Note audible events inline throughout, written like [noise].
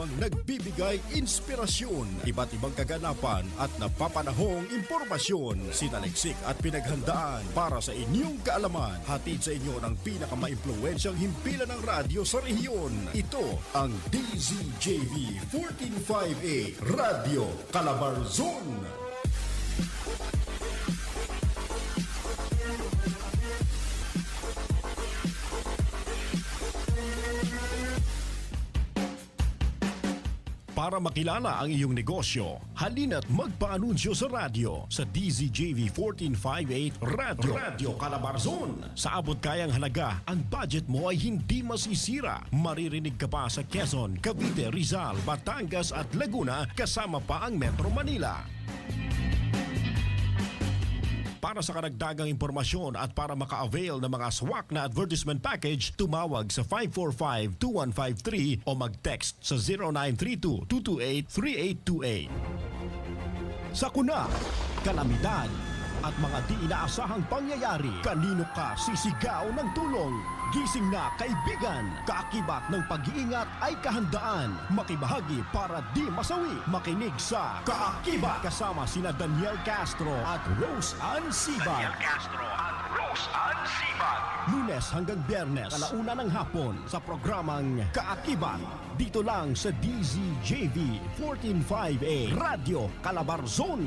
programang nagbibigay inspirasyon, iba't ibang kaganapan at napapanahong impormasyon, sinaliksik at pinaghandaan para sa inyong kaalaman. Hatid sa inyo ng pinakamaimpluwensyang himpilan ng radyo sa rehiyon. Ito ang DZJV 1458 Radio Calabarzon. Para makilala ang iyong negosyo, halina't magpaanunsyo sa radyo sa DZJV 1458 Radio, Radio Calabarzon. Sa abot kayang halaga, ang budget mo ay hindi masisira. Maririnig ka pa sa Quezon, Cavite, Rizal, Batangas at Laguna kasama pa ang Metro Manila. Para sa karagdagang impormasyon at para maka-avail ng mga swak na advertisement package, tumawag sa 545-2153 o mag-text sa 0932-228-3828. Sa kuna, kalamidad at mga di inaasahang pangyayari, kanino ka sisigaw ng tulong? Gising na kaibigan, kaakibat ng pag-iingat ay kahandaan. Makibahagi para di masawi. Makinig sa Kaakibat kasama sina Daniel Castro at Rose Ann Sibag. Castro at Rose Ann Sibag. Lunes hanggang Biyernes, alauna ng hapon sa programang Kaakibat. Dito lang sa DZJV 1458 Radio Calabarzon.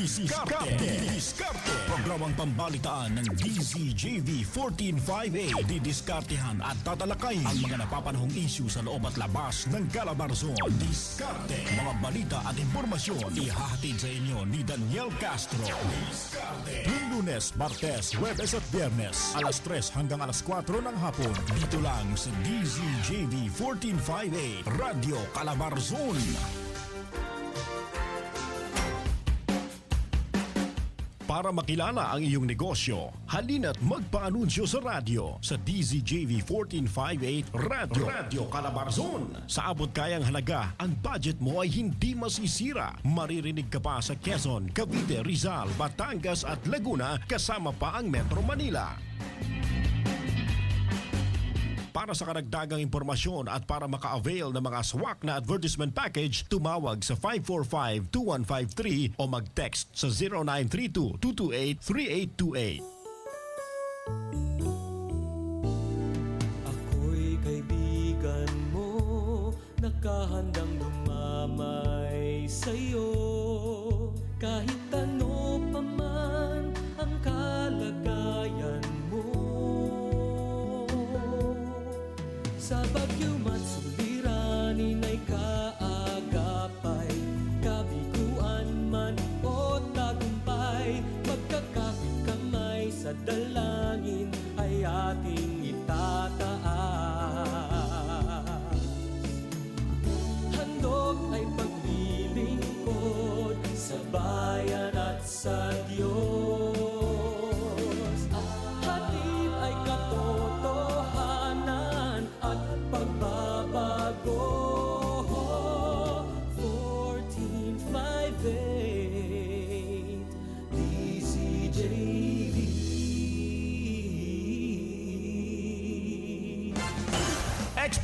Diskarte. Diskarte. Programang pambalitaan ng DZJV 1458. Didiskartehan at tatalakay ang mga napapanahong issue sa loob at labas ng Calabarzon. Diskarte. Mga balita at impormasyon ihahatid sa inyo ni Daniel Castro. Diskarte. Lunes, Martes, Huwebes at Biyernes. Alas 3 hanggang alas 4 ng hapon. Dito lang sa DZJV 1458. Radio Calabarzon. Para makilala ang iyong negosyo, halina't magpaanunsyo sa radyo sa DZJV 1458 Radio, Radio Calabarzon. Sa abot kayang halaga, ang budget mo ay hindi masisira. Maririnig ka pa sa Quezon, Cavite, Rizal, Batangas at Laguna kasama pa ang Metro Manila. Para sa karagdagang impormasyon at para maka-avail ng mga swak na advertisement package, tumawag sa 545-2153 o mag-text sa 0932-228-3828. Ako'y kaibigan mo Nakahandang lumamay sa'yo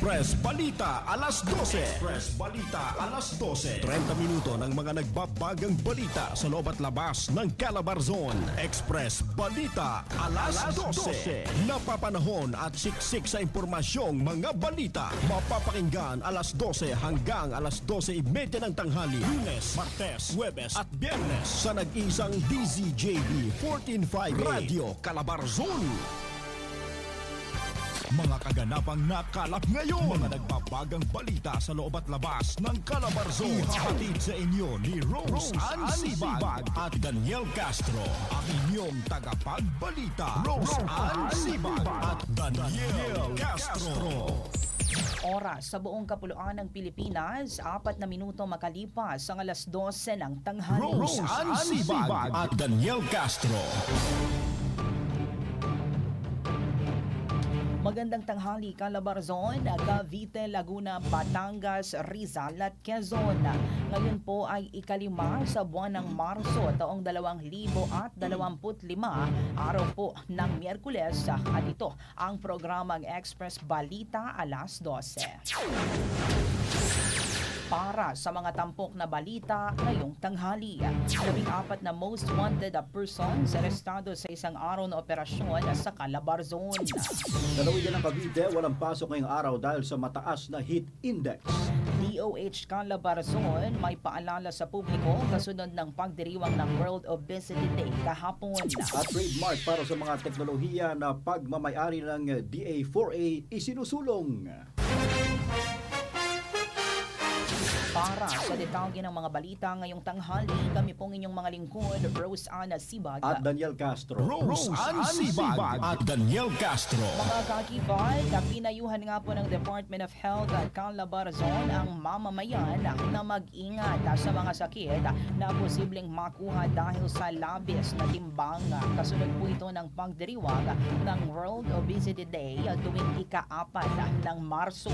Express Balita alas 12. Express Balita alas 12. 30 minuto ng mga nagbabagang balita sa loob at labas ng Calabarzon. Express Balita alas, 12. Napapanahon at siksik sa impormasyong mga balita. Mapapakinggan alas 12 hanggang alas 12.30 ng tanghali. Lunes, Martes, Huwebes at Biyernes sa nag-isang DZJV 1458 Radio Calabarzon. Mga kaganapang nakalap ngayon. Mga nagbabagang balita sa loob at labas ng Calabarzon. Ihahatid sa inyo ni Rose, Ann Sibag at Daniel Castro. Ang inyong tagapagbalita. Rose Ann Sibag at Daniel Castro. Oras sa buong kapuluan ng Pilipinas, apat na minuto makalipas ang alas 12 ng tanghali. Rose Ansibag at Daniel Castro. Magandang tanghali Calabarzon, Cavite, Laguna, Batangas, Rizal at Quezon. Ngayon po ay ikalima sa buwan ng Marso taong 2025, araw po ng Miyerkules at ito ang programang Express Balita alas 12. Para sa mga tampok na balita ngayong tanghali, labing apat na most wanted persons arestado sa isang araw na operasyon sa Calabarzon. Lalawigan ng Cavite, walang pasok ngayong araw dahil sa mataas na heat index. DOH Calabarzon may paalala sa publiko kasunod ng pagdiriwang ng World Obesity Day kahapon. At trademark para sa mga teknolohiya na pagmamayari ng DA4A isinusulong. Para sa detalye ng mga balita ngayong tanghali, kami pong inyong mga lingkod, Rose Ana Sibag. At Daniel Castro. Rose Ansibag at Daniel Castro. Mga kakibay, pinayuhan nga po ng Department of Health at Calabarzon ang mamamayan na mag-ingat sa mga sakit na posibleng makuha dahil sa labis na timbang. Kasunod po ito ng pagdiriwag ng World Obesity Day tuwing ika-apat ng Marso.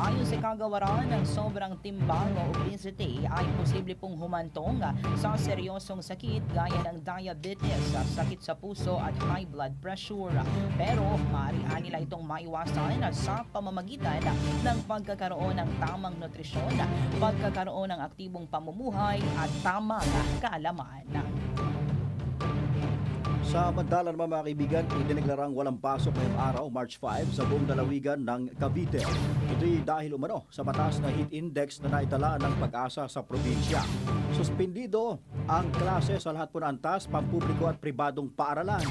Ayon sa kagawaran ng sobrang timbang o obesity ay posible pong humantong sa seryosong sakit gaya ng diabetes, sakit sa puso at high blood pressure. Pero maaari nila itong maiwasan sa pamamagitan ng pagkakaroon ng tamang nutrisyon, pagkakaroon ng aktibong pamumuhay at tamang kaalaman. Samantala naman mga kaibigan, idineklarang walang pasok ngayong araw, March 5, sa buong dalawigan ng Cavite. Ito'y dahil umano sa mataas na heat index na naitala ng pag-asa sa probinsya. Suspendido ang klase sa lahat po ng antas, pampubliko at pribadong paaralan.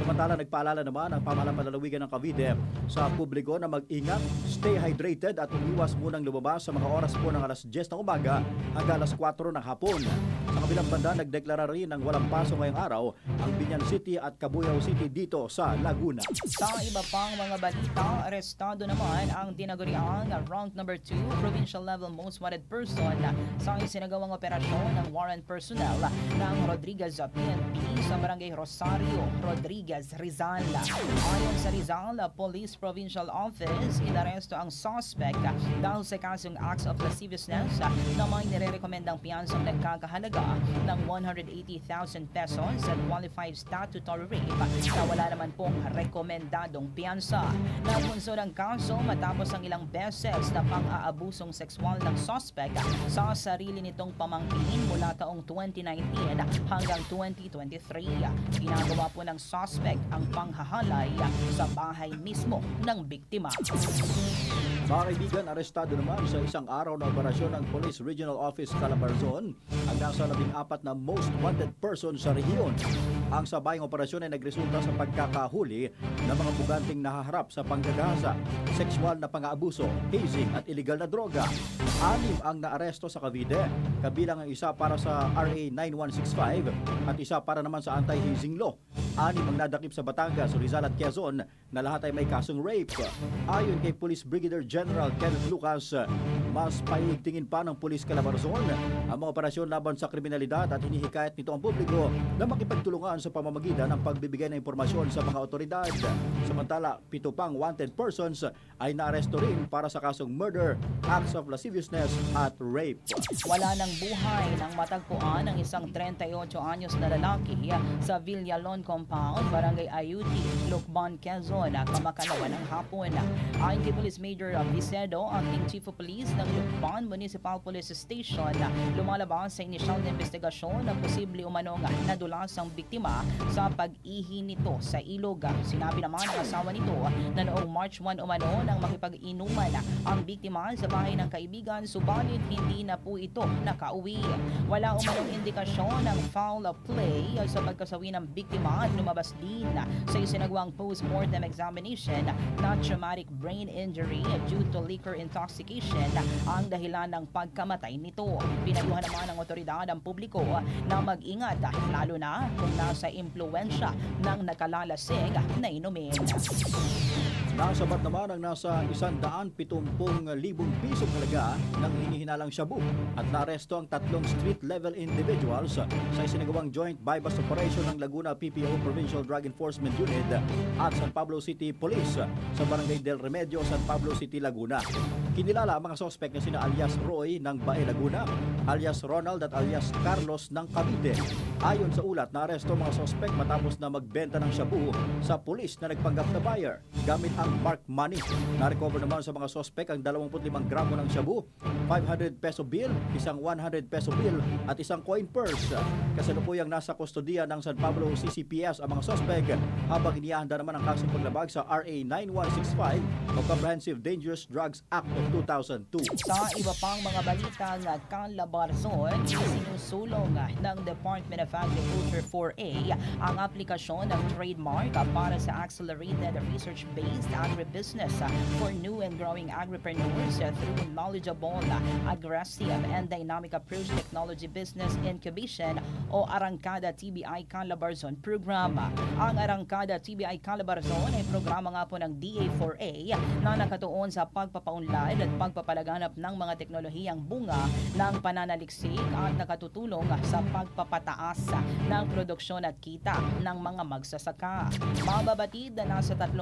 Samantala, nagpaalala naman ang pamahalang palalawigan ng Cavite sa publiko na mag-ingat, stay hydrated at umiwas munang lumabas sa mga oras po ng alas 10 ng umaga hanggang alas 4 ng hapon. Sa kabilang banda, nagdeklara rin ng walang pasok ngayong araw ang Binyan City at Cabuyao City dito sa Laguna. Sa iba pang mga balita, arestado naman ang tinaguriang rank number 2 provincial level most wanted person sa isinagawang operasyon ng warrant personnel ng Rodriguez PNP sa barangay Rosario, Rodriguez, Rizal. Ayon sa Rizal Police Provincial Office, inaresto ang suspect dahil sa kasong acts of lasciviousness na may nirerekomendang piyansang nagkakahalaga ng 180,000 pesos at qualified statutory rape na wala naman pong rekomendadong piyansa. Napunso ng kaso matapos ang ilang beses na pang-aabusong sexual ng suspect sa sarili nitong pamangkin mula taong 2019 hanggang 2023. Ginagawa po ng suspect ang panghahalay sa bahay mismo ng biktima. Mga kaibigan, arestado naman sa isang araw na operasyon ng Police Regional Office Calabarzon ang nasa labing apat na most wanted person sa rehiyon. Ang sabayang operasyon ay nagresulta sa pagkakahuli ng mga buganting nahaharap sa panggagasa, sexual na pang-aabuso, hazing at illegal na droga. Anim ang naaresto sa Cavite, kabilang ang isa para sa RA 9165 at isa para naman sa anti-hazing law. Anim ang sa Batangas, Rizal at Quezon na lahat ay may kasong rape. Ayon kay Police Brigadier General Kenneth Lucas, mas paigtingin pa ng Police Calabarzon ang mga operasyon laban sa kriminalidad at hinihikayat nito ang publiko na makipagtulungan sa pamamagitan ng pagbibigay ng impormasyon sa mga otoridad. Samantala, pito pang wanted persons ay naaresto rin para sa kasong murder, acts of lasciviousness at rape. Wala ng buhay nang matagpuan ang isang 38 anyos na lalaki sa Villalon Compound, Barangay Ayuti, Lukban, Quezon, kamakalawan ng hapon. Ayon kay Police Major Vicedo, acting Chief of Police ng Lukban Municipal Police Station, lumalabas sa inisyal na investigasyon ng posible umanong nadulas ang biktima sa pag-ihi nito sa ilog. Sinabi naman ng asawa nito na noong March 1 umano nang makipag-inuman ang biktima sa bahay ng kaibigan subalit hindi na po ito nakauwi. Wala umanong indikasyon ng foul play sa pagkasawi ng biktima at lumabas din sa isinagawang post-mortem examination na traumatic brain injury due to liquor intoxication ang dahilan ng pagkamatay nito. Pinayuhan naman ng otoridad ang publiko na mag-ingat lalo na kung nasa impluensya ng nakalalasig na inumin. Nasabat naman ang nasa 170,000 pisong halaga ng hinihinalang shabu at naaresto ang tatlong street-level individuals sa isinagawang joint bypass operation ng Laguna PPO Provincial Drug Enforcement Unit at San Pablo City Police sa Barangay Del Remedio, San Pablo City, Laguna. Kinilala ang mga sospek na sina alias Roy ng Bae Laguna, alias Ronald at alias Carlos ng Cavite. Ayon sa ulat, naaresto mga sospek matapos na magbenta ng shabu sa pulis na nagpanggap na buyer gamit ang mark money. Na-recover naman sa mga sospek ang 25 gramo ng shabu, 500 peso bill, isang 100 peso bill at isang coin purse. Kasalukuyang nasa kustodiya ng San Pablo CCPS ang mga sospek habang iniahanda naman ang kasong paglabag sa RA 9165 o Comprehensive Dangerous Drugs Act of 2002. Sa iba pang mga balitang kalabarzon, sinusulong ng Department of Agriculture 4A ang aplikasyon ng trademark para sa Accelerated Research-Based Agribusiness for New and Growing Agripreneurs through knowledgeable, aggressive, and dynamic approach technology business incubation o Arangkada TBI Calabarzon Program. Ang Arangkada TBI Calabarzon ay programa nga po ng DA4A na nakatuon sa pagpapaunlad at pagpapalaganap ng mga teknolohiyang bunga ng pananaliksik at nakatutulong sa pagpapataas ng produksyon at kita ng mga magsasaka. Mababatid na nasa 33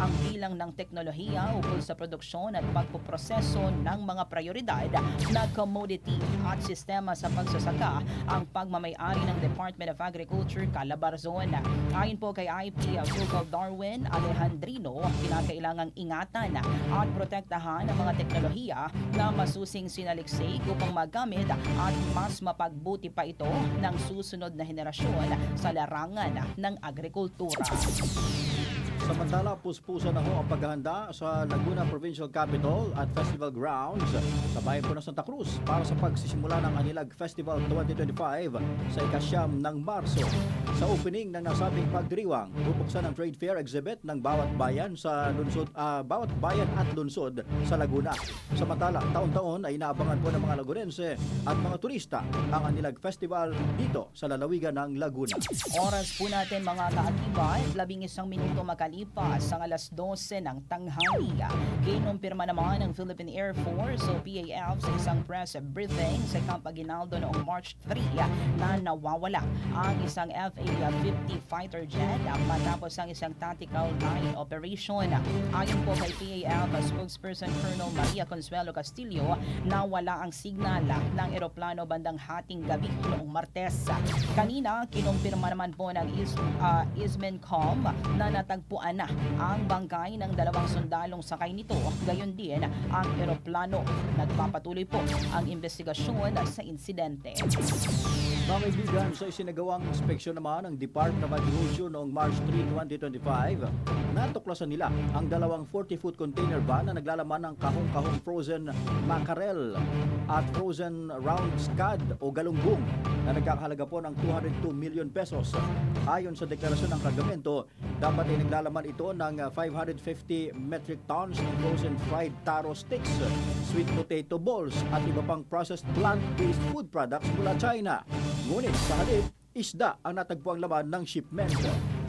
ang bilang ng teknolohiya ukol sa produksyon at pagpuproseso ng mga prioridad na commodity at sistema sa pagsasaka ang pagmamayari ng Department of Agriculture Calabarzon. Ayon po kay IP Google Darwin Alejandrino, kinakailangang ingatan at protektahan ang mga teknolohiya na masusing sinaliksik upang magamit at mas mapagbuti pa ito ng susunod na henerasyon sa larangan ng agrikultura. Samantala, puspusan na ho ang paghahanda sa Laguna Provincial Capital at Festival Grounds sa bayan po ng Santa Cruz para sa pagsisimula ng Anilag Festival 2025 sa ikasyam ng Marso. Sa opening ng nasabing pagdiriwang, bubuksan ang trade fair exhibit ng bawat bayan sa lungsod, ah, bawat bayan at lungsod sa Laguna. Samantala, taon-taon ay inaabangan po ng mga Lagunense at mga turista ang Anilag Festival dito sa lalawigan ng Laguna. Oras po natin mga kaakibat, labing isang minuto makalipas ang alas 12 ng tanghali. Kinumpirma naman ng Philippine Air Force o PAF sa isang press briefing sa Camp Aguinaldo noong March 3 na nawawala ang isang FA-50 fighter jet matapos ang isang tactical night operation. Ayon po kay PAF spokesperson Colonel Maria Consuelo Castillo, nawala ang signal ng eroplano bandang hating gabi noong Martes. Kanina, kinumpirma naman po ng Is, uh, Ismencom na natagpuan na ang bangkay ng dalawang sundalong sakay nito. Gayon din ang eroplano. Nagpapatuloy po ang investigasyon sa insidente. Mga kaibigan, sa isinagawang inspeksyon naman ng Department of Agriculture noong March 3, 2025, natuklasan nila ang dalawang 40-foot container van na naglalaman ng kahong-kahong frozen mackerel at frozen round scad o galunggong na nagkakahalaga po ng 202 million pesos. Ayon sa deklarasyon ng kargamento, dapat ay naglalaman ito ng uh, 550 metric tons ng frozen fried taro sticks, sweet potato balls at iba pang processed plant-based food products mula China. Ngunit sa halip, isda ang natagpuang laman ng shipment.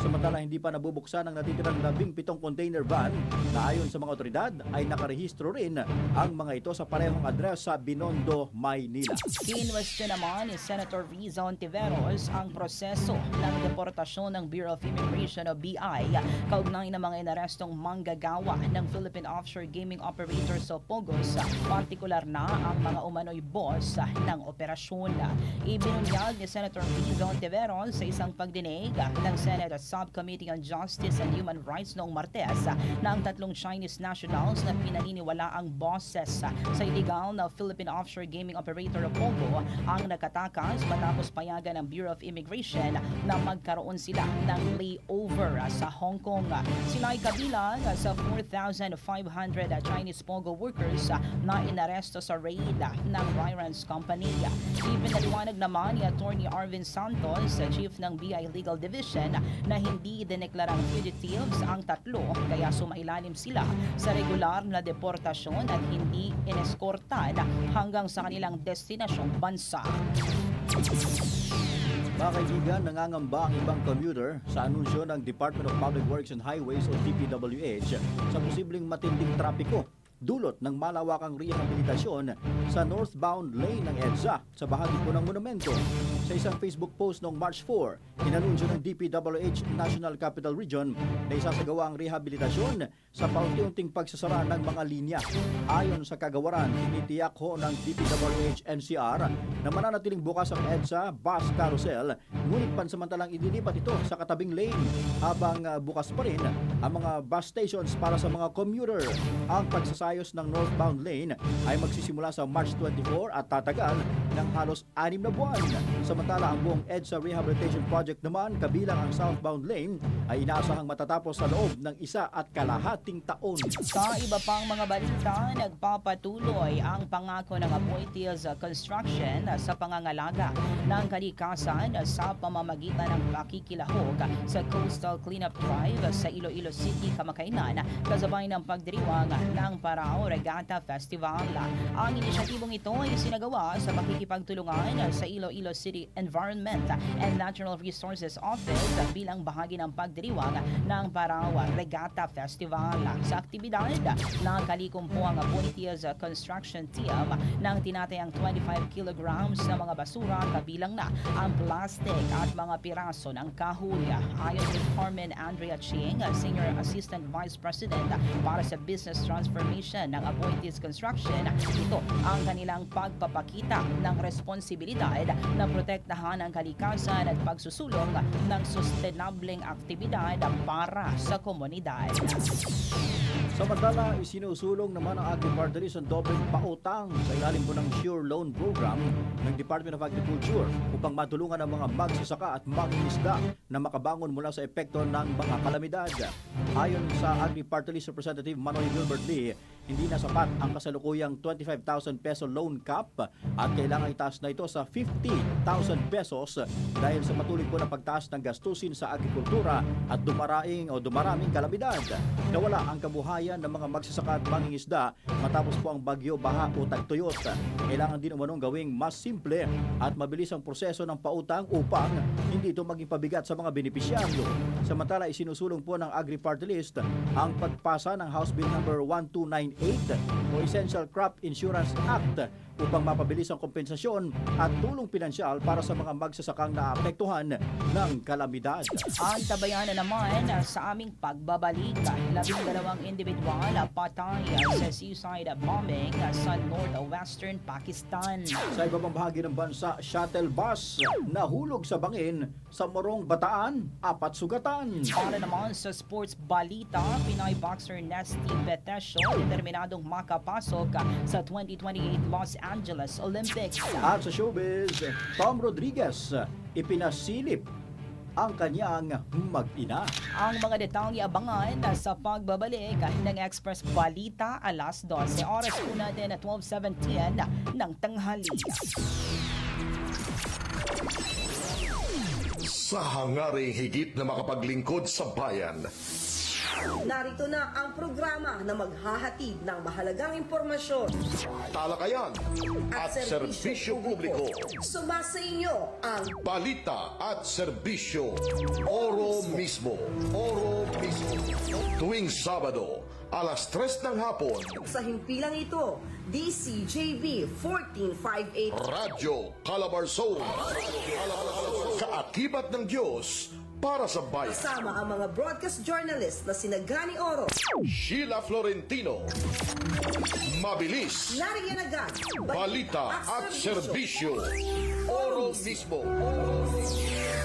Samantala hindi pa nabubuksan ang natitirang labing pitong container van na ayon sa mga otoridad ay nakarehistro rin ang mga ito sa parehong adres sa Binondo, Maynila. Kinwestiyon naman ni Senator Riza Ontiveros ang proseso ng deportasyon ng Bureau of Immigration o BI kaugnay ng mga inarestong manggagawa ng Philippine Offshore Gaming Operator sa Pogos, partikular na ang mga umano'y boss ng operasyon. Ibinunyag ni Senator Riza Ontiveros sa isang pagdinig ng Senate Subcommittee on Justice and Human Rights noong Martes na ang tatlong Chinese nationals na pinaniniwala ang bosses sa illegal na Philippine Offshore Gaming Operator o POGO ang nakatakas matapos payagan ng Bureau of Immigration na magkaroon sila ng layover sa Hong Kong. Sila ay kabilang sa 4,500 Chinese POGO workers na inaresto sa raid ng Ryrans Company. Ipinaliwanag naman ni Attorney Arvin Santos, Chief ng BI Legal Division, na hindi dineklarang fugitives ang tatlo kaya sumailalim sila sa regular na deportasyon at hindi ineskortan hanggang sa kanilang destinasyong bansa. Mga kaibigan, nangangamba ang ibang commuter sa anunsyo ng Department of Public Works and Highways o DPWH sa posibleng matinding trapiko dulot ng malawakang rehabilitasyon sa northbound lane ng EDSA sa bahagi po ng monumento. Sa isang Facebook post noong March 4, inanunsyo ng DPWH National Capital Region na isasagawa ang rehabilitasyon sa paunti-unting pagsasara ng mga linya. Ayon sa kagawaran, tinitiyak ho ng DPWH NCR na mananatiling bukas ang EDSA bus carousel ngunit pansamantalang idilipat ito sa katabing lane habang ah, bukas pa rin ang mga bus stations para sa mga commuter. Ang pagsasayos ng northbound lane ay magsisimula sa March 24 at tatagal ng halos anim na buwan. Samantala ang buong EDSA Rehabilitation Project naman kabilang ang southbound lane ay inaasahang matatapos sa loob ng isa at kalahating taon. Sa iba pang mga balita, nagpapatuloy ang pangako ng Aboitiz Construction sa pangangalaga ng kalikasan sa pamamagitan ng pakikilahok sa Coastal Cleanup Drive sa Iloilo City, Kamakainan, kasabay ng pagdiriwang ng Parao Regatta Festival. Ang inisyatibong ito ay sinagawa sa pakikipagtulungan sa Iloilo City Environment and Natural Resources Office bilang bahagi ng pagdiriwang ng Parao Regatta Festival. Sa aktibidad, nakalikumpo ang Aboitiz Construction Team ng tinatayang 25 kilograms na mga basura kabilang na ang plastic at mga piraso ng kahoy. Ayon kay Carmen Andrea Ching, Senior Assistant Vice President para sa Business Transformation ng Aboitiz Construction, ito ang kanilang pagpapakita ng responsibilidad na protektahan ang kalikasan at pagsusulong ng sustainableng aktibidad para sa komunidad. Samantala, isinusulong naman ang Agri-Party ang dobling pautang sa ilalim po ng Sure Loan Program ng Department of Agriculture upang matulungan ang mga magsasaka at mangingisda na makabangon mula sa epekto ng mga kalamidad. Ayon sa Agri-Party List Representative Manoy Gilbert Lee, hindi na sapat ang kasalukuyang 25,000 peso loan cap at kailangan itaas na ito sa 50,000 pesos dahil sa patuloy po na pagtaas ng gastusin sa agrikultura at dumaraing o dumaraming kalamidad. Nawala ang kabuhayan ng mga magsasaka at mangingisda matapos po ang bagyo, baha o tagtuyot. Kailangan din umanong gawing mas simple at mabilis ang proseso ng pautang upang hindi ito maging pabigat sa mga benepisyaryo. Samantala, isinusulong po ng Agri-Party List ang pagpasa ng House Bill number 1298 o Essential Crop Insurance Act upang mapabilis ang kompensasyon at tulong pinansyal para sa mga magsasakang naapektuhan ng kalamidad. Ang tabayanan naman sa aming pagbabalik, labing dalawang individual patay sa suicide bombing sa northwestern Pakistan. Sa ibang bahagi ng bansa, shuttle bus nahulog sa bangin sa Morong Bataan, apat sugatan. Para naman sa sports balita, Pinoy boxer Nesty Betesio determinadong makapasok sa 2028 Los Angeles Olympics. At sa showbiz, Tom Rodriguez ipinasilip ang kanyang mag-ina. Ang mga detalye abangan sa pagbabalik ng Express Balita alas 12. Oras po natin at 12.17 ng tanghali. Sa hangaring higit na makapaglingkod sa bayan, Narito na ang programa na maghahatid ng mahalagang impormasyon. Talakayan at serbisyo publiko, Sumasa inyo ang balita at serbisyo, oro mismo, oro mismo. Tuwing Sabado, alas 3 ng hapon, sa himpilang ito, DCJB 1458 Radyo Calabarzon. Kaakibat ng Diyos para sa bayan. kasama ang mga broadcast journalist na sina Gani Oro, Sheila Florentino. Mabilis. Nariyan agad, Balita at serbisyo. Oro mismo. Oro mismo.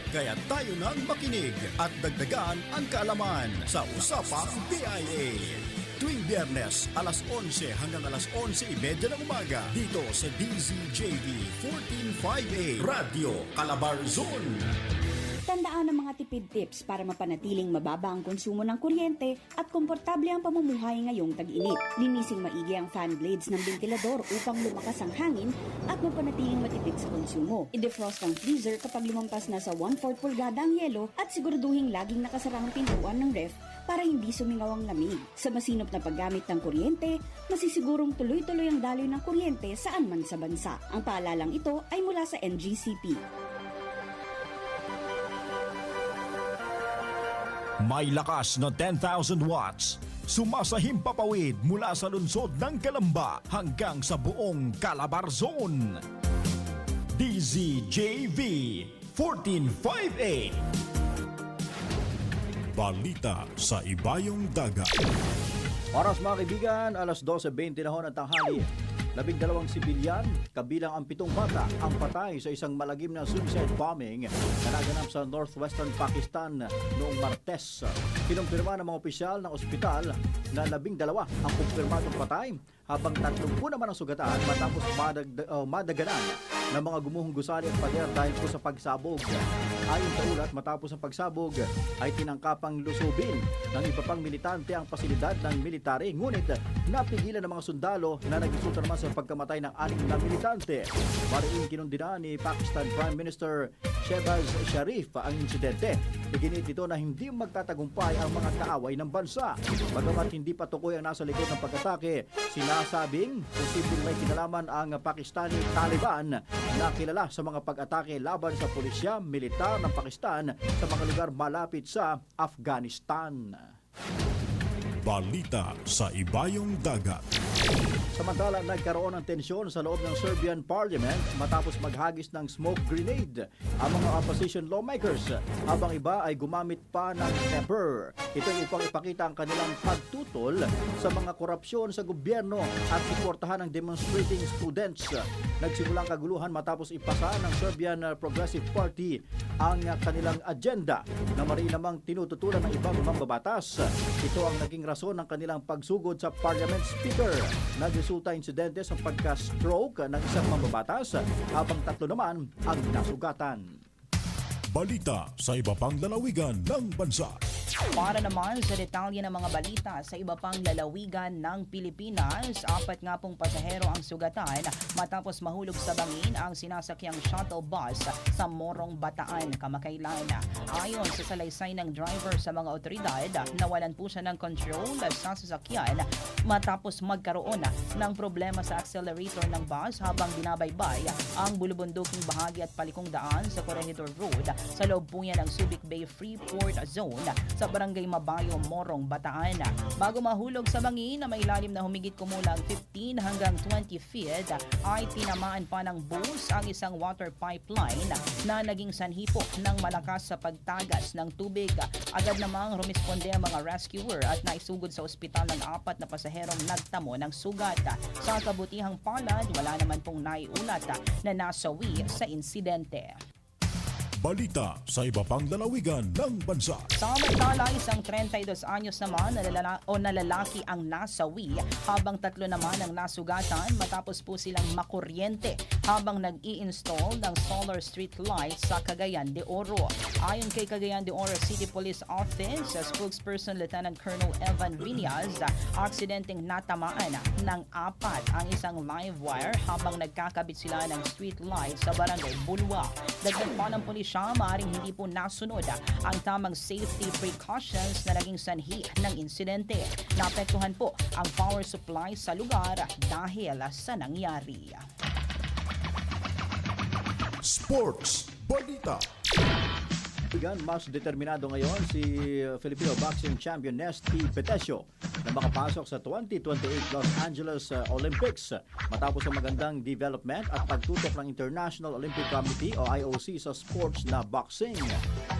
Kaya tayo nang makinig at dagdagan ang kaalaman sa Usapang PIA. tuwing biyernes alas 11 hanggang alas 11.30 ng umaga dito sa DZJV 1458 Radio Calabarzon. Tandaan ang mga tipid tips para mapanatiling mababa ang konsumo ng kuryente at komportable ang pamumuhay ngayong tag-init. Linising maigi ang fan blades ng ventilador upang lumakas ang hangin at mapanatiling matipid sa konsumo. I-defrost ang freezer kapag lumampas na sa 1/4 pulgada ang yelo at siguraduhin laging nakasara ang pintuan ng ref para hindi sumingaw ang lamig. Sa masinop na paggamit ng kuryente, masisigurong tuloy-tuloy ang daloy ng kuryente saan man sa bansa. Ang paalalang ito ay mula sa NGCP. May lakas na 10,000 watts. Sumasahim papawid mula sa lungsod ng Kalamba hanggang sa buong Calabarzon. DZJV 1458 Balita sa Ibayong Dagat. Oras mga kaibigan, alas 12.20 na ho ng tanghali. Labing dalawang sibilyan, kabilang ang pitong bata, ang patay sa isang malagim na suicide bombing na naganap sa northwestern Pakistan noong Martes. Kinumpirma ng mga opisyal ng ospital na labing dalawa ang kumpirmadong patay habang tatlong po naman ang sugatan matapos madag, uh, madaganan ng mga gumuhong gusali at pader dahil po sa pagsabog. Ayon sa ulat, matapos ang pagsabog ay tinangkapang lusubin ng iba pang militante ang pasilidad ng military ngunit napigilan ng mga sundalo na nagresulta naman sa pagkamatay ng anim na militante. Mariing kinundina ni Pakistan Prime Minister Shehbaz Sharif ang insidente. Iginit ito na hindi magtatagumpay ang mga kaaway ng bansa. Bagamat hindi patukoy ang nasa likod ng pag-atake, sinasabing posibleng may kinalaman ang Pakistani Taliban na kilala sa mga pag-atake laban sa pulisya, militar ng Pakistan sa mga lugar malapit sa Afghanistan. Balita sa Ibayong Dagat. Samantala, nagkaroon ng tensyon sa loob ng Serbian Parliament matapos maghagis ng smoke grenade ang mga opposition lawmakers habang iba ay gumamit pa ng pepper. Ito upang ipakita ang kanilang pagtutol sa mga korupsyon sa gobyerno at suportahan ang demonstrating students. Nagsimulang kaguluhan matapos ipasa ng Serbian Progressive Party ang kanilang agenda na mari namang tinututulan ng ibang mambabatas. Ito ang naging rason ng kanilang pagsugod sa Parliament Speaker. Nagresulta insidente sa pagka-stroke ng isang mambabatas habang tatlo naman ang nasugatan. Balita sa iba pang lalawigan ng bansa. Para naman sa detalye ng mga balita sa iba pang lalawigan ng Pilipinas, apat nga pong pasahero ang sugatan matapos mahulog sa bangin ang sinasakyang shuttle bus sa Morong Bataan, Kamakailan. Ayon sa salaysay ng driver sa mga otoridad, nawalan po siya ng control sa sasakyan matapos magkaroon ng problema sa accelerator ng bus habang binabaybay ang bulubunduking bahagi at palikong daan sa Corregidor Road sa loob po yan ng Subic Bay Freeport Zone sa Barangay Mabayo, Morong, Bataan. Bago mahulog sa bangin na may lalim na humigit kumulang 15 hanggang 20 feet, ay tinamaan pa ng bus ang isang water pipeline na naging sanhi po ng malakas sa pagtagas ng tubig. Agad namang rumisponde ang mga rescuer at naisugod sa ospital ng apat na pasaherong nagtamo ng sugat. Sa kabutihang palad, wala naman pong naiulat na nasawi sa insidente. Balita sa iba pang lalawigan ng bansa. Samantala, isang 32 anyos naman na lalala- o na lalaki ang nasawi habang tatlo naman ang nasugatan matapos po silang makuryente habang nag-i-install ng solar street lights sa Cagayan de Oro. Ayon kay Cagayan de Oro City Police Office, spokesperson Lieutenant Colonel Evan Vinyas, aksidenteng natamaan ng apat ang isang live wire habang nagkakabit sila ng street lights sa barangay Bulwa. Dagdag pa ng pulisya, maaaring hindi po nasunod ang tamang safety precautions na naging sanhi ng insidente. Naapektuhan po ang power supply sa lugar dahil sa nangyari. Sports Balita. Bigan, mas determinado ngayon si Filipino boxing champion Nesty Petesio na makapasok sa 2028 Los Angeles uh, Olympics matapos ang magandang development at pagtutok ng International Olympic Committee o IOC sa sports na boxing.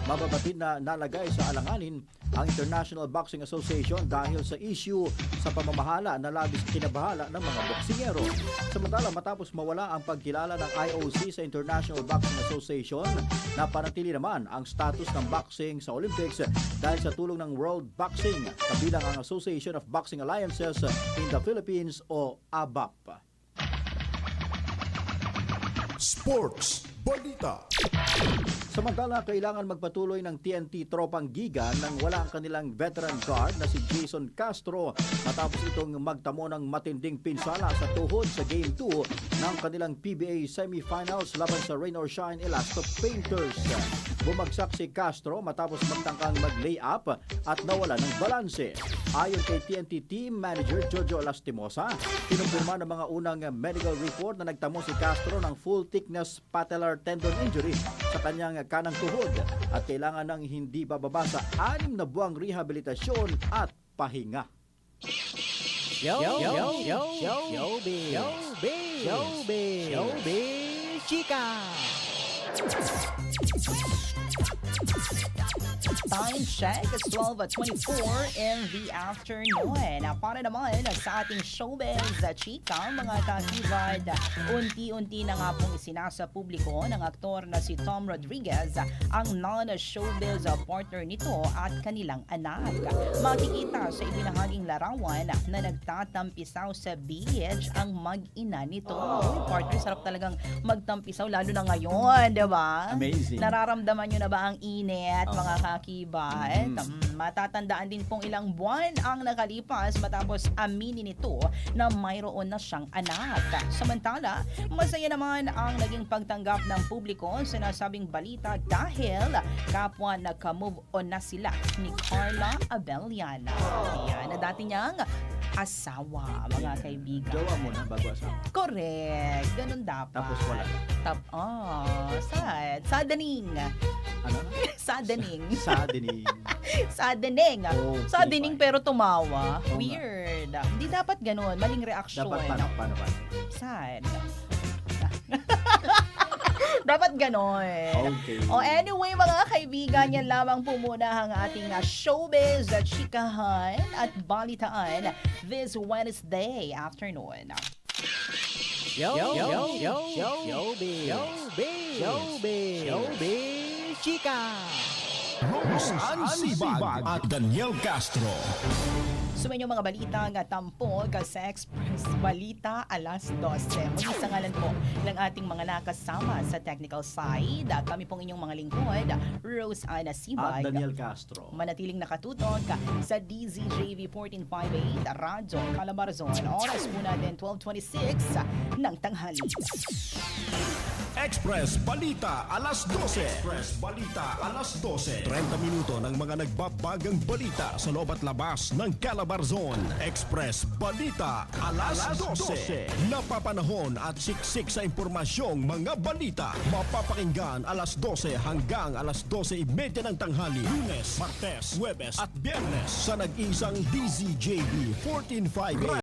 Mababatid na nalagay sa alanganin ang International Boxing Association dahil sa issue sa pamamahala na labis kinabahala ng mga boksingero. Samantala matapos mawala ang pagkilala ng IOC sa International Boxing Association, napanatili naman ang status ng boxing sa Olympics dahil sa tulong ng World Boxing, kabilang ang Association of Boxing Alliances in the Philippines o ABAP. Sports Balita. Samantala, kailangan magpatuloy ng TNT Tropang Giga nang wala ang kanilang veteran guard na si Jason Castro matapos itong magtamo ng matinding pinsala sa tuhod sa Game 2 ng kanilang PBA semifinals laban sa Rain or Shine Elasto Painters. Bumagsak si Castro matapos magtangkang mag-layup at nawala ng balanse. Ayon kay TNT Team Manager Jojo Lastimosa, kinumpirma ng mga unang medical report na nagtamo si Castro ng full thickness patellar tendon injury sa kanyang kanang tuhod at kailangan ng hindi bababa sa anim na buwang rehabilitasyon at pahinga. Yo, yo, yo, yo, yo, yo, be, yo, be, yo, be, yo, be, chika! Time check is 12 at 24 in the afternoon. Para naman sa ating showbiz, chika, mga kakibad, unti-unti na nga pong isinasa publiko ng aktor na si Tom Rodriguez ang non-showbiz partner nito at kanilang anak. Makikita sa ibinahaging larawan na nagtatampisaw sa beach ang mag-ina nito. Partner, sarap talagang magtampisaw lalo na ngayon, di ba? Amazing. Nararamdaman nyo na ba ang init, mga kakibad? Mm, matatandaan din pong ilang buwan ang nakalipas matapos aminin nito na mayroon na siyang anak. Samantala, masaya naman ang naging pagtanggap ng publiko sa nasabing balita dahil kapwa nagka-move on na sila ni Carla Abellana. Yan, na dati niyang asawa, mga kaibigan. Jowa mo na bago asawa. Correct. Ganun dapat. Tapos wala. Tap, oh, sad. Saddening. Ano? [laughs] [laughs] Saddening. Saddening. Saddening. Okay, Saddening fine. pero tumawa. Nga. Weird. Hindi dapat ganun. Maling reaksyon. Dapat paano? Sad. [laughs] [laughs] Dapat ganon. Okay. O anyway, mga kaibigan, yan lamang po muna ang ating ah, showbiz at chikahan at balitaan this Wednesday afternoon. Yo, yo, yo, yo, yo, showbiz, showbiz, showbiz, showbiz, chika. Rose Ansibag at Daniel Castro. Sumayin yung mga balita nga tampok sa Express Balita alas 12. Mag-isa ngalan po ng ating mga nakasama sa technical side. Kami pong inyong mga lingkod, Rose Ana At Sibag. Daniel Castro. Manatiling nakatutok sa DZJV 1458 Radyo Calabarzon. Oras po natin 12.26 ng tanghali. Express Balita alas 12. Express Balita alas 12. 30 minuto ng mga nagbabagang balita sa loob at labas ng Calabarzon. Express Balita alas 12. Napapanahon at siksik sa impormasyong mga balita. Mapapakinggan alas 12 hanggang alas 12.30 ng tanghali. Lunes, Martes, Huwebes at Biyernes sa nag-isang DZJB 1458